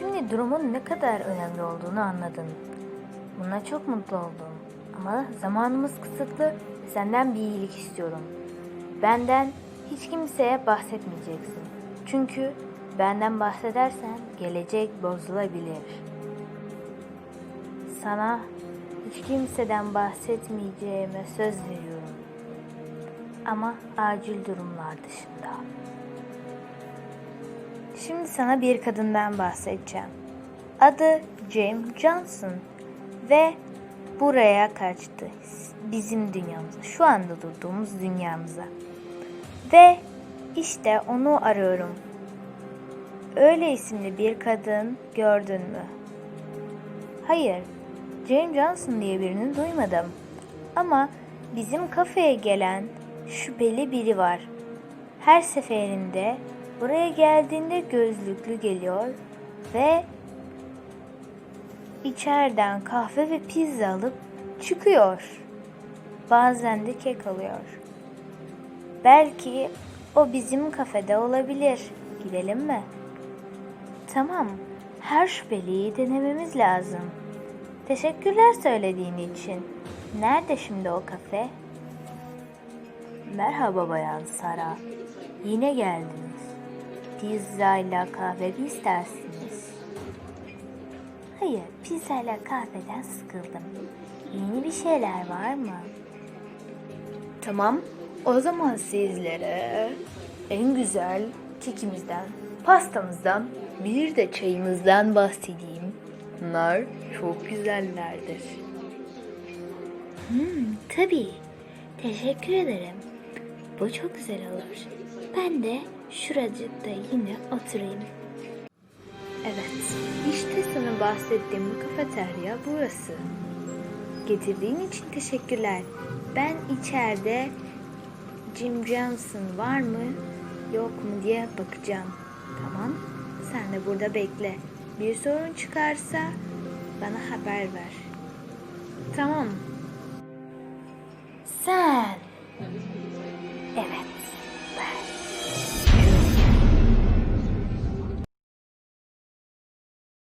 Şimdi durumun ne kadar önemli olduğunu anladın. Buna çok mutlu oldum. Ama zamanımız kısıtlı senden bir iyilik istiyorum. Benden hiç kimseye bahsetmeyeceksin. Çünkü benden bahsedersen gelecek bozulabilir. Sana hiç kimseden bahsetmeyeceğime söz veriyorum. Ama acil durumlar dışında. Şimdi sana bir kadından bahsedeceğim. Adı James Johnson ve buraya kaçtı. Bizim dünyamıza, şu anda durduğumuz dünyamıza. Ve işte onu arıyorum. Öyle isimli bir kadın gördün mü? Hayır, James Johnson diye birini duymadım. Ama bizim kafeye gelen şüpheli biri var. Her seferinde buraya geldiğinde gözlüklü geliyor ve içeriden kahve ve pizza alıp çıkıyor. Bazen de kek alıyor. Belki o bizim kafede olabilir. Gidelim mi? Tamam. Her şüpheliyi denememiz lazım. Teşekkürler söylediğin için. Nerede şimdi o kafe? Merhaba bayan Sara. Yine geldiniz. Pizza ile kahve mi istersiniz? Hayır, pizza ile kahveden sıkıldım. Yeni bir şeyler var mı? Tamam, o zaman sizlere en güzel kekimizden, pastamızdan, bir de çayımızdan bahsedeyim. Bunlar çok güzellerdir. Hmm, tabii. Teşekkür ederim. Bu çok güzel olur. Ben de şuracıkta yine oturayım. Evet, işte sana bahsettiğim bu kafeterya burası. Getirdiğin için teşekkürler. Ben içeride Jim Johnson var mı yok mu diye bakacağım. Tamam, sen de burada bekle. Bir sorun çıkarsa bana haber ver. Tamam. Sen